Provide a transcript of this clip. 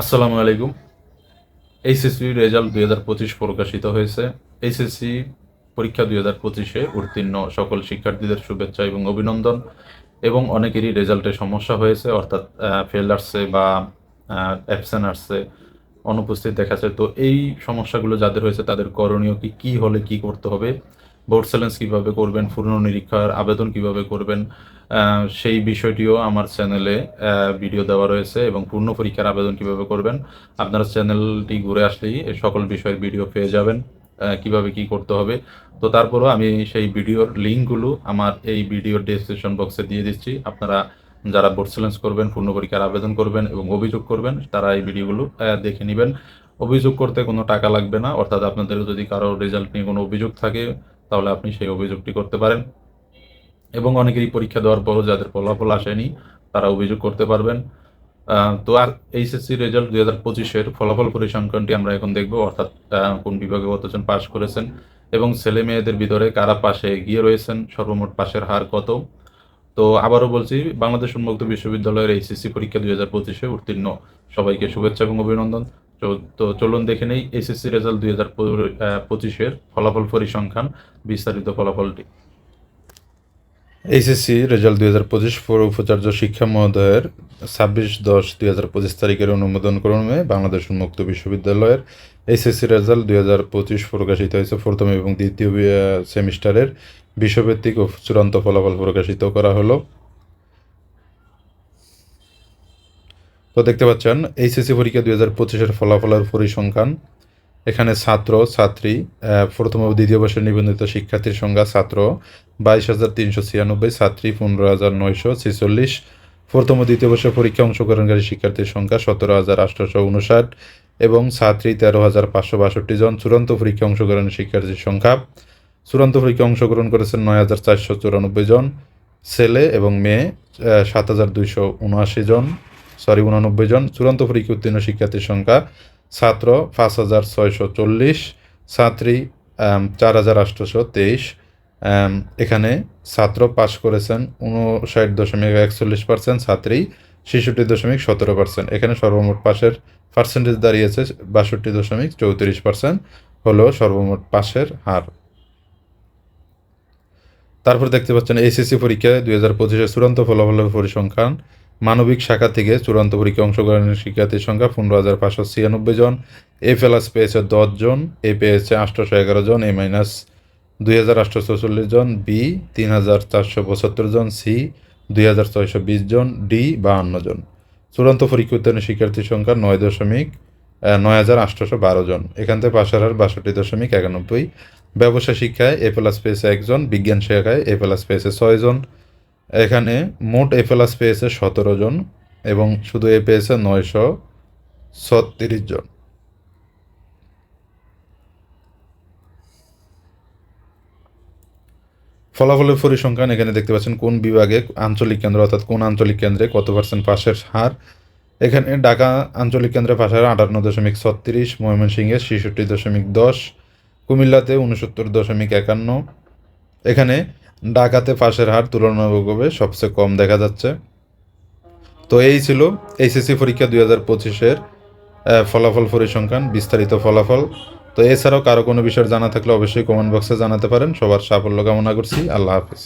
আসসালামু আলাইকুম। HSC result দুই হাজার পঁচিশ প্রকাশিত হয়েছে। এইচএসসি পরীক্ষা দুই হাজার পঁচিশে উত্তীর্ণ সকল শিক্ষার্থীদের শুভেচ্ছা এবং অভিনন্দন। এবং অনেকেরই রেজাল্টে সমস্যা হয়েছে, অর্থাৎ ফেল আসছে বা অ্যাবসেন্ট আসছে, অনুপস্থিত দেখাচ্ছে তো এই সমস্যাগুলো যাদের হয়েছে তাদের করণীয় কি কি হলে কি করতে হবে? বোর্ড চ্যালেঞ্জ কীভাবে করবেন পুনর্নিরীক্ষার আবেদন কীভাবে করবেন সেই বিষয়টিও আমার চ্যানেলে ভিডিও দেওয়া রয়েছে এবং পূর্ণ পরীক্ষার আবেদন কীভাবে করবেন, আপনারা চ্যানেলটি ঘুরে আসলেই সকল বিষয়ের ভিডিও পেয়ে যাবেন কীভাবে কি করতে হবে। তো তারপরও আমি সেই ভিডিওর লিঙ্কগুলো আমার এই ভিডিওর ডেসক্রিপশন বক্সে দিয়ে দিচ্ছি। আপনারা যারা বোর্ড চ্যালেঞ্জ করবেন, পূর্ণ পরীক্ষার আবেদন করবেন এবং অভিযোগ করবেন, তারা এই ভিডিওগুলো দেখে নেবেন। অভিযোগ করতে কোনো টাকা লাগবে না, অর্থাৎ আপনাদের যদি কারও রেজাল্ট নিয়ে কোনো অভিযোগ থাকে তাহলে আপনি সেই অভিযোগটি করতে পারেন। এবং অনেকেরই পরীক্ষা দেওয়ার পরও যাদের ফলাফল আসেনি, তারা অভিযোগ করতে পারবেন। তো আর এইচএসসি রেজাল্ট দুই হাজার পঁচিশের ফলাফল পরিসংখ্যানটি আমরা এখন দেখব, অর্থাৎ কোন বিভাগে কতজন পাশ করেছেন এবং ছেলে মেয়েদের ভিতরে কারা পাশে এগিয়ে রয়েছেন, সর্বমোট পাশের হার কত? তো আবারও বলছি, বাংলাদেশ উন্মুক্ত বিশ্ববিদ্যালয়ের এইচএসসি পরীক্ষা দুই হাজার পঁচিশে উত্তীর্ণ। সবাইকে শুভেচ্ছা এবং অভিনন্দন। তো- চলুন দেখে নেই এসএসসি রেজাল্ট দুই হাজার পঁচিশের ফলাফল পরিসংখ্যান, বিস্তারিত ফলাফলটি। এইচএসসি রেজাল্ট দুই হাজার পঁচিশ পৌর উপাচার্য শিক্ষা মহোদয়ের ছাব্বিশ দশ দুই হাজার পঁচিশ তারিখের অনুমোদন ক্রমে বাংলাদেশ উন্মুক্ত বিশ্ববিদ্যালয়ের এইচএসসি রেজাল্ট দুই হাজার পঁচিশ প্রকাশিত হয়েছে। প্রথম এবং দ্বিতীয় সেমিস্টারের বিশ্বভিত্তিক ও চূড়ান্ত ফলাফল প্রকাশিত করা হলো। তো দেখতে পাচ্ছেন এইচএসসি পরীক্ষা দুই হাজার পঁচিশের ফলাফলের পরিসংখ্যান। এখানে ছাত্র, ছাত্রী প্রথম ও দ্বিতীয় বর্ষের নিবন্ধিত শিক্ষার্থীর সংখ্যা ছাত্র, বাইশ হাজার তিনশো ছিয়ানব্বই, ছাত্রী পনেরো হাজার নয়শো ছেচল্লিশ। প্রথম ও দ্বিতীয় বর্ষের পরীক্ষা অংশগ্রহণকারী শিক্ষার্থীর সংখ্যা সতেরো হাজার আটশোশো উনষাট এবং ছাত্রী তেরো হাজার পাঁচশো বাষট্টি জন। চূড়ান্ত পরীক্ষা অংশগ্রহণের শিক্ষার্থীর সংখ্যা, চূড়ান্ত পরীক্ষা অংশগ্রহণ করেছেন নয় হাজার চারশো চুরানব্বই জন। ছেলে এবং মেয়ে সাত হাজার দুইশো উনআশি জন। সরি, উননব্বই জন। চূড়ান্ত পরীক্ষা উত্তীর্ণ শিক্ষার্থীর সংখ্যা ছাত্র পাঁচ হাজার ছয়শো চল্লিশ, ছাত্রী চার হাজার আটশোশো তেইশ। এখানে ছাত্র পাশ করেছেন উনষাট দশমিক একচল্লিশ পার্সেন্ট, ছাত্রী ছেষট্টি দশমিক সতেরো পার্সেন্ট। এখানে সর্বমোট পাশের পার্সেন্টেজ দাঁড়িয়েছে বাষট্টি দশমিক চৌত্রিশ পার্সেন্ট, হলো সর্বমোট পাশের হার। তারপর দেখতে পাচ্ছেন এসএসসি পরীক্ষায় দুই হাজার পঁচিশের চূড়ান্ত ফলাফলের পরিসংখ্যান মানবিক শাখা থেকে চূড়ান্ত পরীক্ষা অংশগ্রহণের শিক্ষার্থীর সংখ্যা পনেরো হাজার পাঁচশো ছিয়ানব্বই জন। এ প্লাস পেয়েছে দশ জন এ পেয়েছে আটশোশো এগারো জন এ মাইনাস দুই হাজার আটশো চৌচল্লিশ জন বি তিন হাজার চারশো পঁচাত্তর জন সি দুই হাজার ছয়শো বিশ জন ডি বাহান্ন জন। চূড়ান্ত পরীক্ষা উত্তীর্ণ শিক্ষার্থীর সংখ্যা নয় দশমিক নয় হাজার আটশোশো বারো জন। এখান থেকে পাশের হার বাষট্টি দশমিক একানব্বই। ব্যবসা শিক্ষায় এ প্লাস পেয়েছে একজন বিজ্ঞান শাখায় এ প্লাস পেয়েছে ছয় জন। এখানে মোট এ প্লাস পেয়েছে সতেরো জন এবং শুধু এ পেয়েছে নয়শো ছত্রিশ জন। ফলাফলের পরিসংখ্যান এখানে দেখতে পাচ্ছেন কোন বিভাগে আঞ্চলিক কেন্দ্র অর্থাৎ কোন আঞ্চলিক কেন্দ্রে কত পার্সেন্ট পাশের হার। এখানে ঢাকা আঞ্চলিক কেন্দ্রে পাশের হার আটান্ন দশমিক ছত্রিশ, ময়মনসিংহে ছেষট্টি দশমিক দশ, কুমিল্লাতে উনসত্তর দশমিক একান্ন এখানে ডাকাতে পাশের হার তুলনামূলকভাবে সবচেয়ে কম দেখা যাচ্ছে। তো এই ছিল এইচএসসি পরীক্ষা দুই হাজার পঁচিশের ফলাফল পরিসংখ্যান, বিস্তারিত ফলাফল। তো এছাড়াও কারও কোনো বিষয় জানা থাকলে অবশ্যই কমেন্ট বক্সে জানাতে পারেন। সবার সাফল্য কামনা করছি। আল্লাহ হাফিজ।